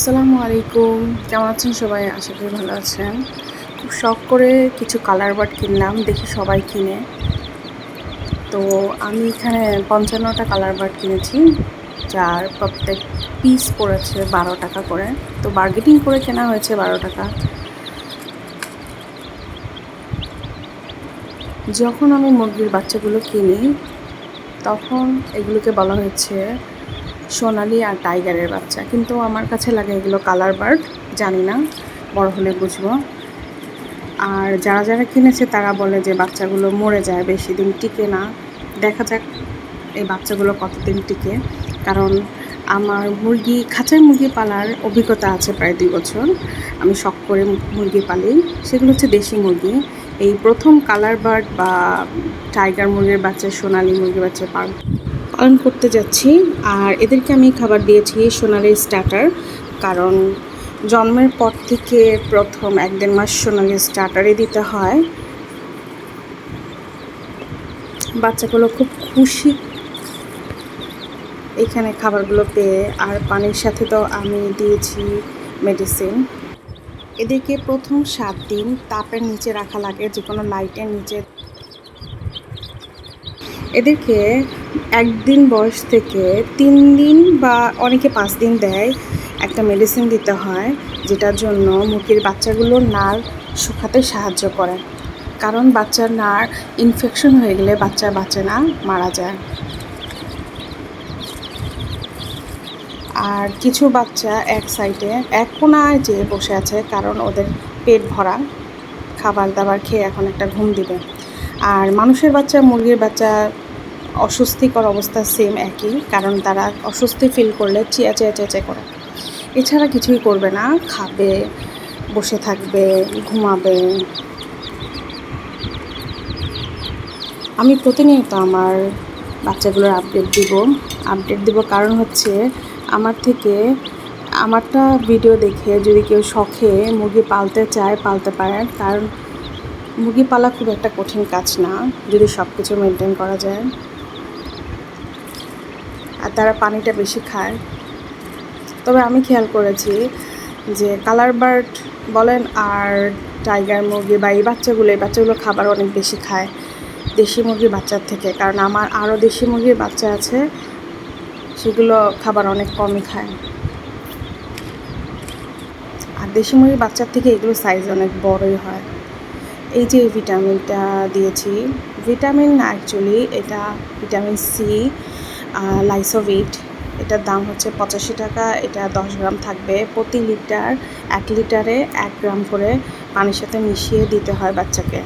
আসসালামু আলাইকুম। কেমন আছেন সবাই? আশা করি ভালো আছেন। খুব শখ করে কিছু কালার বাট কিনলাম, দেখি সবাই কিনে। তো আমি এখানে পঞ্চান্নটা কালার বাট কিনেছি, যার প্রত্যেক পিস পড়েছে বারো টাকা করে। তো বার্গেটিং করে কেনা হয়েছে বারো টাকা। যখন আমি মুরগির বাচ্চাগুলো কিনি, তখন এগুলোকে বলা হয়েছে সোনালি আর টাইগারের বাচ্চা। কিন্তু আমার কাছে লাগে এগুলো কালার বার্ড, জানি না, বড় হলে বুঝব। আর যারা যারা কিনেছে তারা বলে যে বাচ্চাগুলো মরে যায়, বেশি দিন টিকে না। দেখা যাক এই বাচ্চাগুলো কতদিন টিকে। কারণ আমার মুরগি, খাঁচায় মুরগি পালার অভিজ্ঞতা আছে প্রায় দুই বছর। আমি শখ করে মুরগি পালি। সেগুলো হচ্ছে দেশি মুরগি। এই প্রথম কালার বার্ড বা টাইগার মুরগির বাচ্চা, সোনালি মুরগির বাচ্চা পাল পালন করতে যাচ্ছি আর এদেরকে আমি খাবার দিয়েছি সোনালি স্টার্টার, কারণ জন্মের পর থেকে প্রথম এক দেড় মাস সোনালি স্টার্টারই দিতে হয়। বাচ্চাগুলো খুব খুশি এখানে খাবারগুলো পেয়ে, আর পানির সাথে তো আমি দিয়েছি মেডিসিন এদেরকে প্রথম সাত দিন তাপের নিচে রাখা লাগে যে কোনো লাইটের নিচে। এদেরকে একদিন বয়স থেকে তিন দিন বা অনেকে পাঁচ দিন দেয় একটা মেডিসিন দিতে হয়, যেটার জন্য মুরগির বাচ্চাগুলোর নার শুকাতে সাহায্য করে। কারণ বাচ্চার নার ইনফেকশন হয়ে গেলে বাচ্চা বাঁচে না, মারা যায়। আর কিছু বাচ্চা এক সাইডে এক কোনায় যেয়ে বসে আছে কারণ ওদের পেট ভরা। খাবার দাবার খেয়ে এখন একটা ঘুম দিবে। আর মানুষের বাচ্চা, মুরগির বাচ্চা অস্বস্তিকর অবস্থা সেম একই, কারণ তারা অস্বস্তি ফিল করলে চিয়া চেয়ে চেঁচে করে। এছাড়া কিছুই করবে না, খাবে, বসে থাকবে, ঘুমাবে। আমি প্রতিনিয়ত আমার বাচ্চাগুলোর আপডেট দিব। আপডেট দিব কারণ হচ্ছে আমার থেকে আমারটা ভিডিও দেখে যদি কেউ শখে মুরগি পালতে চায়, পালতে পারেন কারণ মুরগি পালা খুব একটা কঠিন কাজ না, যদি সব কিছু মেনটেন করা যায়। আর তারা পানিটা বেশি খায়। তবে আমি খেয়াল করেছি যে কালার বার্ড বলেন আর টাইগার মুরগি বা এই বাচ্চাগুলো এই বাচ্চাগুলো খাবার অনেক বেশি খায় দেশি মুরগির বাচ্চার থেকে। কারণ আমার আরও দেশি মুরগির বাচ্চা আছে, সেগুলো খাবার অনেক কমই খায়। আর দেশি মুরগির বাচ্চার থেকে এগুলো সাইজ অনেক বড়ই হয়। এই যে ভিটামিনটা দিয়েছি ভিটামিন না অ্যাকচুয়ালি এটা ভিটামিন সি লাইসোভিট এটার দাম হচ্ছে পঁচাশি টাকা, এটা দশ গ্রাম থাকবে। প্রতি লিটার এক লিটারে এক গ্রাম করে পানির সাথে মিশিয়ে দিতে হয় বাচ্চাকে।